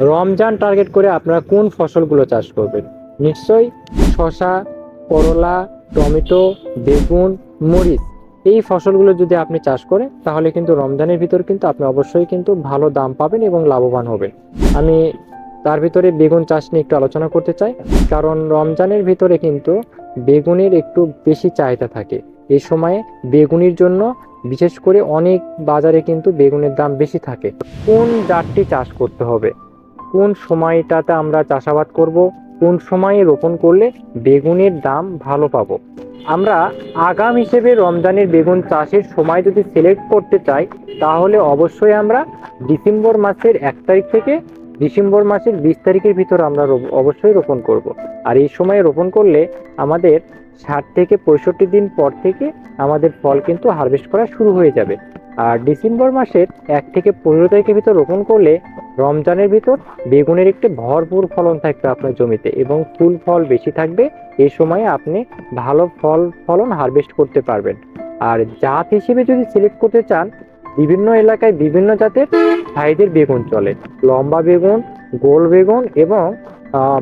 Ramzan target করে আপনারা কোন ফসলগুলো চাষ করবেন? নিশ্চয়ই শশা করলা, টমেটো, বেগুন, মরিচ। এই ফসলগুলো যদি আপনি চাষ করেন, তাহলে কিন্তু রমজানের ভিতর কিন্তু আপনি অবশ্যই কিন্তু ভালো দাম পাবেন এবং লাভবান হবেন। আমি তার ভিতরে বেগুন চাষ নিয়ে একটু আলোচনা করতে চাই, কারণ রমজানের ভিতরে কিন্তু বেগুনের একটু বেশি চাহিদা থাকে। এই সময়ে বেগুনির জন্য বিশেষ করে অনেক বাজারে কিন্তু বেগুনের দাম বেশি থাকে। কোন জাতটি চাষ করতে হবে? কোন সময়টাতে আমরা চাষাবাদ করব, কোন সময়ে রোপণ করলে বেগুনের দাম ভালো পাবো আমরা আগাম হিসেবে রমজানের বেগুন চাষের সময় যদি সিলেক্ট করতে চাই, তাহলে অবশ্যই আমরা ডিসেম্বর মাসের এক তারিখ থেকে ডিসেম্বর মাসের বিশ তারিখের ভিতর আমরা অবশ্যই রোপণ করব। আর এই সময়ে রোপণ করলে আমাদের ষাট থেকে পঁয়ষট্টি দিন পর থেকে আমাদের ফল কিন্তু হারভেস্ট করা শুরু হয়ে যাবে আর ডিসেম্বর মাসের এক থেকে পনেরো তারিখের ভিতর রোপণ করলে রমজানের ভিতর বেগুনের একটি ভরপুর ফলন থাকবে আপনার জমিতে এবং ফুল ফল বেশি থাকবে এই সময়ে আপনি ভালো ফল, ফলন হারভেস্ট করতে পারবেন। আর জাত হিসেবে যদি সিলেক্ট করতে চান, বিভিন্ন এলাকায় বিভিন্ন জাতের সাইজের বেগুন চলে। লম্বা বেগুন, গোল বেগুন এবং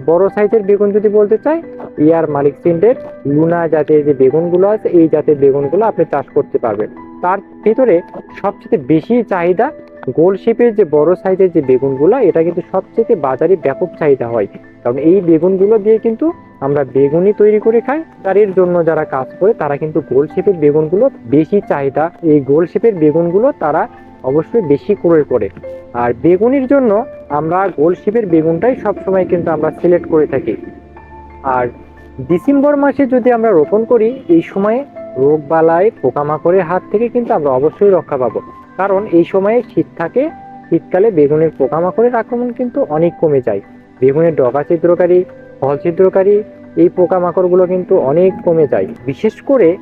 বড় সাইজের বেগুন যদি বলতে চাই, ইয়ার মালিক সিন্ডের লুনা জাতের যে বেগুনগুলো আছে, এই জাতের বেগুনগুলো আপনি চাষ করতে পারবেন। তার ভিতরে সবচেয়ে বেশি চাহিদা গোল শেপের যে বড় সাইজের যে বেগুনগুলো, এটা কিন্তু সবচেয়ে বাজারে ব্যাপক চাহিদা হয়। কারণ এই বেগুনগুলো দিয়ে কিন্তু আমরা বেগুনি তৈরি করে খাই। তার এর জন্য যারা কাজ করে, তারা কিন্তু গোল শেপের বেগুনগুলো বেশি চাহিদা। এই গোল শেপের বেগুনগুলো তারা অবশ্যই বেশি ক্রয় করে। আর বেগুনির জন্য আমরা গোল শেপের বেগুনটাই সবসময় কিন্তু আমরা সিলেক্ট করে থাকি। আর ডিসেম্বর মাসে যদি আমরা রোপণ করি, এই সময়ে রোগ বালাই পোকামাকড়ের হাত থেকে কিন্তু আমরা অবশ্যই রক্ষা পাবো। কারণ এই সময়ে শীত থাকে, শীতকালে বেগুনের পোকামাকড়ের আক্রমণ কিন্তু অনেক কমে যায়। বেগুনের ডগা ছিদ্রকারী, ফল ছিদ্রকারী এই পোকামাকড়গুলো কিন্তু অনেক কমে যায়। বিশেষ করে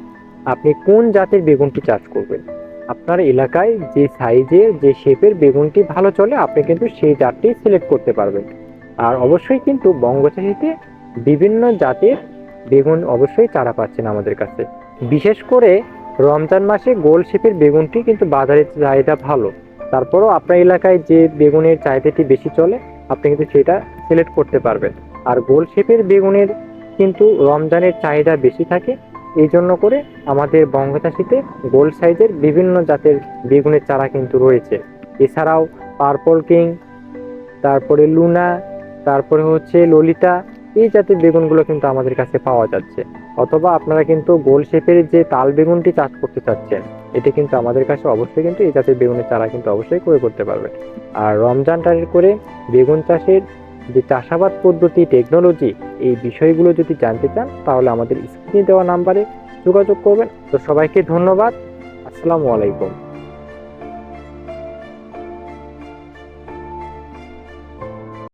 আপনি কোন জাতের বেগুনটি চাষ করবেন? আপনার এলাকায় যে সাইজের, যে শেপের বেগুনটি ভালো চলে, আপনি কিন্তু সেই জাতটি সিলেক্ট করতে পারবেন। আর অবশ্যই কিন্তু বঙ্গচাষিতে বিভিন্ন জাতের বেগুন অবশ্যই চারা পাচ্ছেন আমাদের কাছে। বিশেষ করে রমজান মাসে গোল শেপের বেগুনটি কিন্তু বাজারে চাহিদা ভালো। তারপরও আপনার এলাকায় যে বেগুনের চাহিদাটি বেশি চলে, আপনি কিন্তু সেটা সিলেক্ট করতে পারবেন। আর গোল শেপের বেগুনের কিন্তু রমজানের চাহিদা বেশি থাকে, এই জন্য করে আমাদের বঙ্গচাষিতে গোল সাইজের বিভিন্ন জাতের বেগুনের চারা কিন্তু রয়েছে। এছাড়াও পার্পল কিং, তারপরে লুনা, তারপরে হচ্ছে ললিতা এই জাতের বেগুনগুলো কিন্তু আমাদের কাছে পাওয়া যাচ্ছে। অথবা আপনারা কিন্তু গোল শেপের যে তাল বেগুনটি চাষ করতে চাচ্ছেন, এটি কিন্তু আমাদের কাছে অবশ্যই কিন্তু এই জাতের বেগুনের চারা কিন্তু অবশ্যই ক্রয় করতে পারবেন। আর রমজান টার্গেট করে বেগুন চাষের যে চাষাবাদ পদ্ধতি টেকনোলজি এই বিষয়গুলো যদি জানতে চান, তাহলে আমাদের স্ক্রিনে দেওয়া নাম্বারে যোগাযোগ করবেন। তো সবাইকে ধন্যবাদ। আসসালামু আলাইকুম।